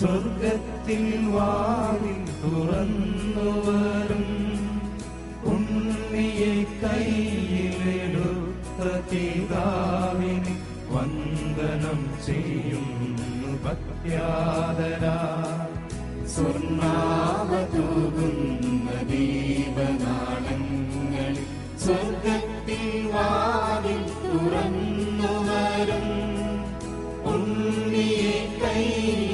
സ്വർഗത്തിൽ വാതിൽ തുറന്നു വരും ഉണ്ണിയെ കയ്യിലെടുത്ത വന്ദനം ചെയ്യുന്നു ഭക്യാദര. സ്വർണാവതൂകുന്ന ദീപനാളങ്ങളിൽ സ്വർഗത്തിൽ വാതിൽ തുറന്നു വരും ഉണ്ണിയെ കയ്യിലെടുത്ത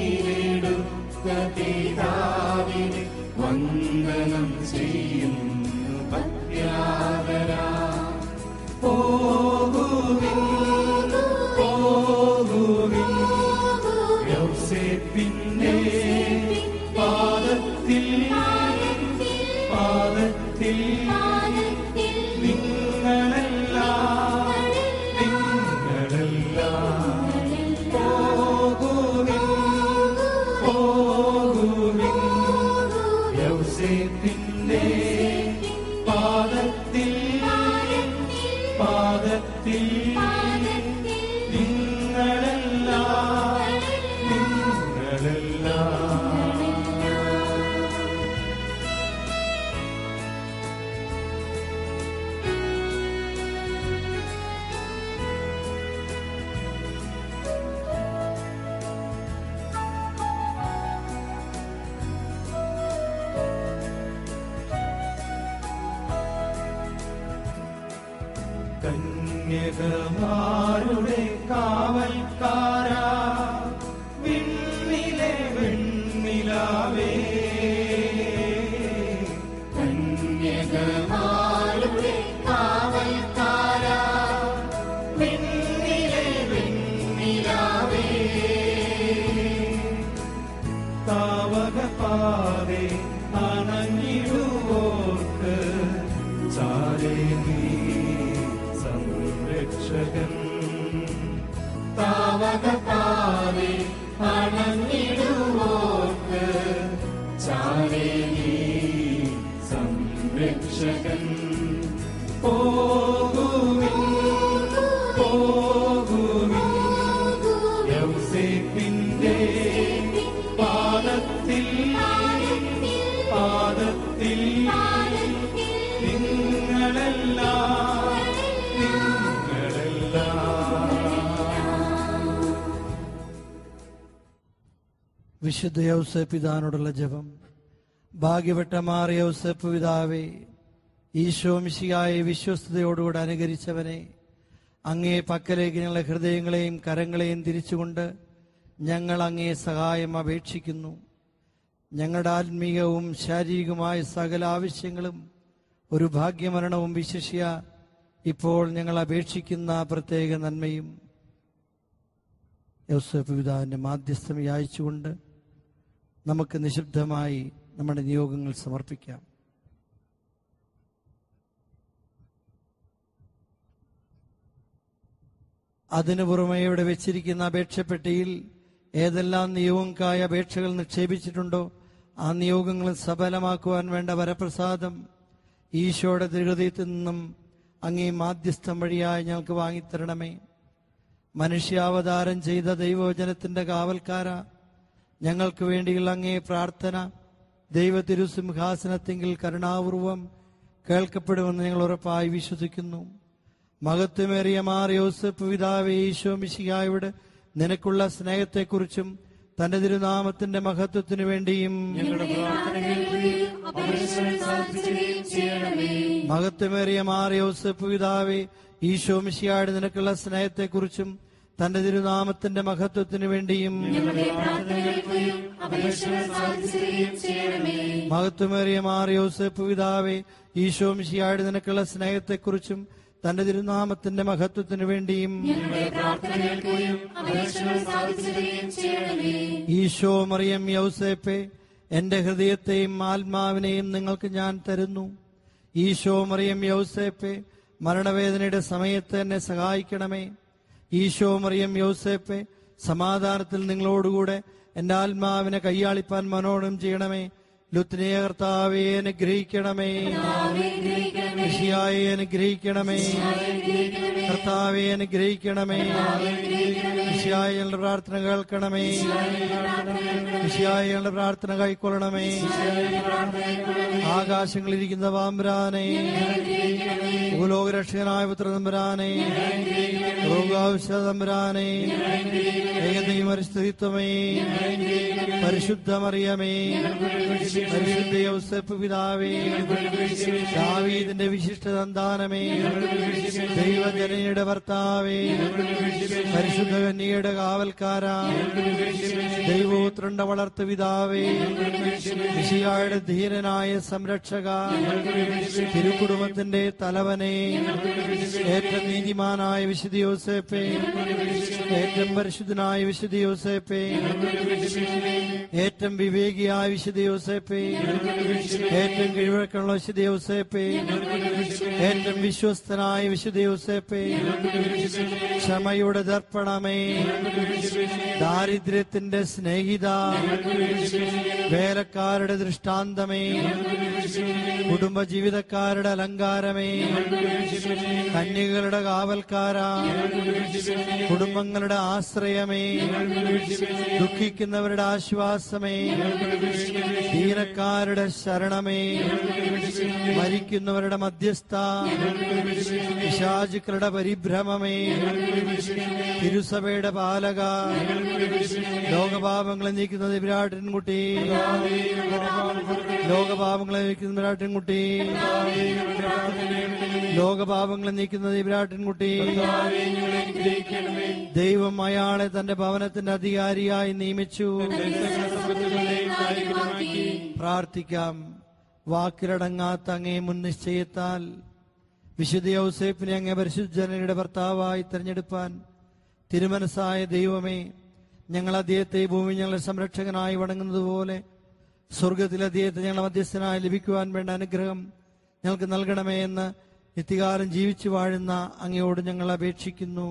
കന്യകമാരുടെ കാവൽക്കാരാ താവകപാതെ അണഞ്ഞിടുവോർക്ക് ചാരേ സംരക്ഷകൻ. പോകുവിൻ പോകുവിൻ. യൗസേപ്പിന്റെ പാദത്തിൽ പാദത്തിൽ വിശുദ്ധ യൗസേപ്പ് പിതാനോടുള്ള ജപം. ഭാഗ്യവട്ടമാർ യൗസേപ്പ് പിതാവേ ഈശോ മിശിയായെ വിശ്വസ്തയോടുകൂടെ അനുകരിച്ചവനെ അങ്ങേ പക്കലേക്ക് ഞങ്ങളുടെ ഹൃദയങ്ങളെയും കരങ്ങളെയും തിരിച്ചുകൊണ്ട് ഞങ്ങൾ അങ്ങേ സഹായം അപേക്ഷിക്കുന്നു. ഞങ്ങളുടെ ആത്മീയവും ശാരീരികവുമായ സകല ആവശ്യങ്ങളും ഒരു ഭാഗ്യമരണവും വിശേഷിയ ഇപ്പോൾ ഞങ്ങൾ അപേക്ഷിക്കുന്ന പ്രത്യേക നന്മയും യൗസഫ് പിതാവിന്റെ മാധ്യസ്ഥം യാചിച്ചുകൊണ്ട് നമുക്ക് നിശബ്ദമായി നമ്മുടെ നിയോഗങ്ങൾ സമർപ്പിക്കാം. അതിനു പുറമെ ഇവിടെ വെച്ചിരിക്കുന്ന അപേക്ഷപ്പെട്ടിയിൽ ഏതെല്ലാം നിയോഗങ്ങൾക്കായ അപേക്ഷകൾ നിക്ഷേപിച്ചിട്ടുണ്ടോ ആ നിയോഗങ്ങൾ സഫലമാക്കുവാൻ വേണ്ട വരപ്രസാദം ഈശോയുടെ തിരുഹൃദയത്തിൽ നിന്നും അങ്ങേ മാധ്യസ്ഥം വഴിയായി ഞങ്ങൾക്ക് വാങ്ങിത്തരണമേ. മനുഷ്യാവതാരം ചെയ്ത ദൈവവചനത്തിന്റെ കാവൽക്കാര ഞങ്ങൾക്ക് വേണ്ടിയുള്ള അങ്ങേ പ്രാർത്ഥന ദൈവ തിരുസിംഹാസനത്തെങ്കിൽ കരുണാപൂർവം കേൾക്കപ്പെടുമെന്ന് ഞങ്ങൾ ഉറപ്പായി വിശ്വസിക്കുന്നു. മഹത്വമേറിയ മാർ യോസഫ് പിതാവേ ഈശോ മിശിഹായുടെ നിനക്കുള്ള സ്നേഹത്തെക്കുറിച്ചും തന്റെ തിരുനാമത്തിന്റെ മഹത്വത്തിനു വേണ്ടിയും മഹത്വമേറിയ മാർ യോസഫ് പിതാവേ ഈശോ മിശിഹായുടെ നിനക്കുള്ള സ്നേഹത്തെക്കുറിച്ചും തന്റെ തിരുനാമത്തിന്റെ മഹത്വത്തിനു വേണ്ടിയും മഹത്വമേറിയ യോസഫ് പിതാവേ ഈശോ മിശിഹായുടെ നിനക്കുള്ള സ്നേഹത്തെക്കുറിച്ചും തന്റെ തിരുനാമത്തിന്റെ മഹത്വത്തിനു വേണ്ടിയും ഈശോ മറിയം യൗസേപ്പെ എന്റെ ഹൃദയത്തെയും ആത്മാവിനെയും നിങ്ങൾക്ക് ഞാൻ തരുന്നു. ഈശോ മറിയം യൗസേപ്പെ മരണവേദനയുടെ സമയത്ത് എന്നെ സഹായിക്കണമേ. ഈശോ മറിയം യൗസേപ്പെ സമാധാനത്തിൽ നിങ്ങളോടുകൂടെ എന്റെ ആത്മാവിനെ കൈയാളിപ്പാൻ മനോടും ചെയ്യണമേ. ലുത്തിനെ കർത്താവെ അനുഗ്രഹിക്കണമേ. ഋഷിയായി അനുഗ്രഹിക്കണമേ. കർത്താവെ അനുഗ്രഹിക്കണമേ. ഋഷിയായ ഞങ്ങളുടെ പ്രാർത്ഥന കേൾക്കണമേ. ഋഷിയായ ഞങ്ങളുടെ പ്രാർത്ഥന കൈക്കൊള്ളണമേ. ആകാശങ്ങളിരിക്കുന്ന പാമ്പുരാനെ. ഭൂലോകരക്ഷകനായ പുത്രതമ്പുരാനെ. രോഗാവശ്യ തമ്പുരാനെ ഏകദൈവരിസ്ഥിത്വമേ പരിശുദ്ധമറിയമേ പരിശുദ്ധ യൗസഫ് പിതാവേ ദാവീദിന്റെ വിശിഷ്ട സന്താനമേ ദൈവജനയുടെ ഭർത്താവേ പരിശുദ്ധ കന്യയുടെ കാവൽക്കാരാ ദൈവപുത്രന്റെ വളർത്തു പിതാവേ വിശിയായുടെ ധീരനായ സംരക്ഷക തിരുക്കുടുംബത്തിന്റെ തലവനെ ഏറ്റവും നീതിമാനായ വിശുദ്ധ യോസേപ്പേ ഏറ്റവും പരിശുദ്ധനായ വിശുദ്ധ യോസേപ്പേ ഏറ്റവും വിവേകിയായ വിശുദ്ധ യോസേപ്പേ. ഏറ്റവും കിഴിവഴക്കമുള്ള വിശുദ്ധ യോസേപ്പേ. ഏറ്റവും വിശ്വസ്തനായ വിശുദ്ധ യോസേപ്പേ ക്ഷമയുടെ ദർപ്പണമേ ദാരിദ്ര്യത്തിന്റെ സ്നേഹിത വേലക്കാരുടെ ദൃഷ്ടാന്തമേ കുടുംബ ജീവിതക്കാരുടെ അലങ്കാരമേ കന്യകളുടെ കാവൽക്കാര കുടുംബങ്ങളുടെ ആശ്രയമേ ദുഃഖിക്കുന്നവരുടെ ആശ്വാസമേ ധീരക്കാരുടെ ശരണമേ മരിക്കുന്നവരുടെ മധ്യസ്ഥ പിശാചുക്കളുടെ പരിഭ്രമമേ. തിരുസഭയുടെ പാലക. ലോകപാപങ്ങളെ നീക്കുന്ന വിരാട്ടിൻകുട്ടി ലോകപാപങ്ങളെ നീക്കുന്ന വിരാട്ടിൻകുട്ടി ലോകപാപങ്ങളെ നീക്കുന്ന വിരാട്ടിൻകുട്ടി ദൈവം അയാളെ തന്റെ ഭവനത്തിന്റെ അധികാരിയായി നിയമിച്ചു. പ്രാർത്ഥിക്കാം. വാക്കിലടങ്ങാത്ത അങ്ങേ മുൻ നിശ്ചയത്താൽ വിശുദ്ധ യൗസേഫിനെ അങ്ങേ പരിശുദ്ധജനയുടെ ഭർത്താവായി തിരഞ്ഞെടുപ്പാൻ തിരുമനസായ ദൈവമേ ഞങ്ങൾ അദ്ദേഹത്തെ ഭൂമി ഞങ്ങളുടെ സംരക്ഷകനായി വണങ്ങുന്നതുപോലെ സ്വർഗത്തിൽ അദ്ദേഹത്തെ ഞങ്ങളുടെ മധ്യസ്ഥനായി ലഭിക്കുവാൻ വേണ്ട അനുഗ്രഹം ഞങ്ങൾക്ക് നൽകണമേ എന്ന് നിത്യകാലം ജീവിച്ചു വാഴുന്ന അങ്ങയോട് ഞങ്ങൾ അപേക്ഷിക്കുന്നു.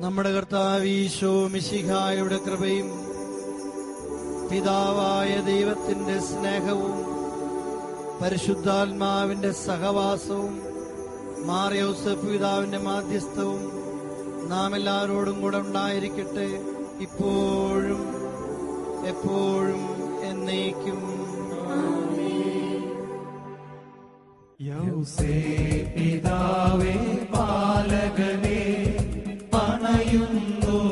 നമ്മുടെ കർത്താവീശോ മിശിഹായുടെ കൃപയും പിതാവായ ദൈവത്തിന്റെ സ്നേഹവും പരിശുദ്ധാത്മാവിന്റെ സഹവാസവും മാറിയോസഫ് പിതാവിന്റെ മാധ്യസ്ഥവും നാം എല്ലാവരോടും കൂടെ ഉണ്ടായിരിക്കട്ടെ. ഇപ്പോഴും എപ്പോഴും എന്നേക്കും. യൗസേ പിതാവേ Santo.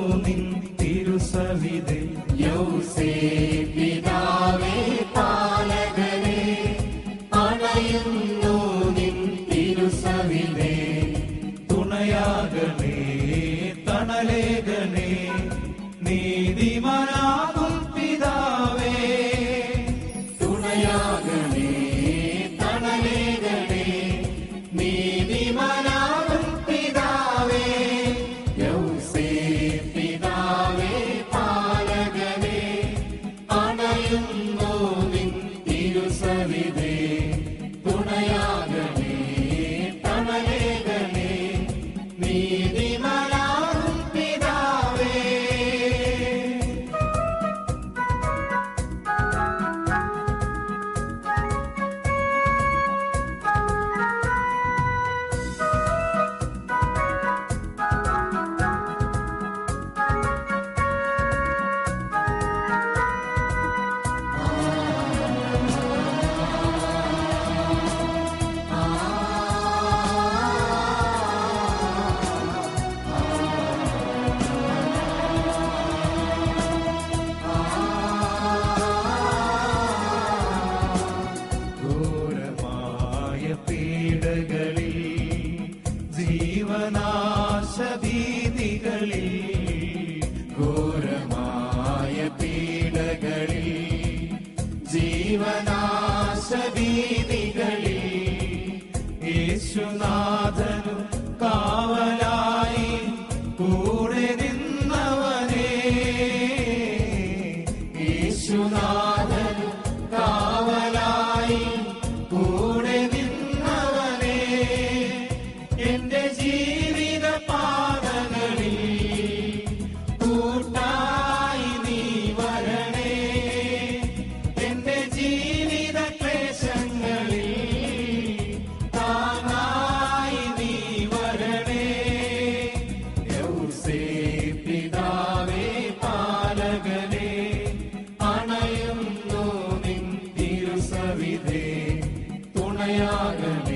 Kayana eh.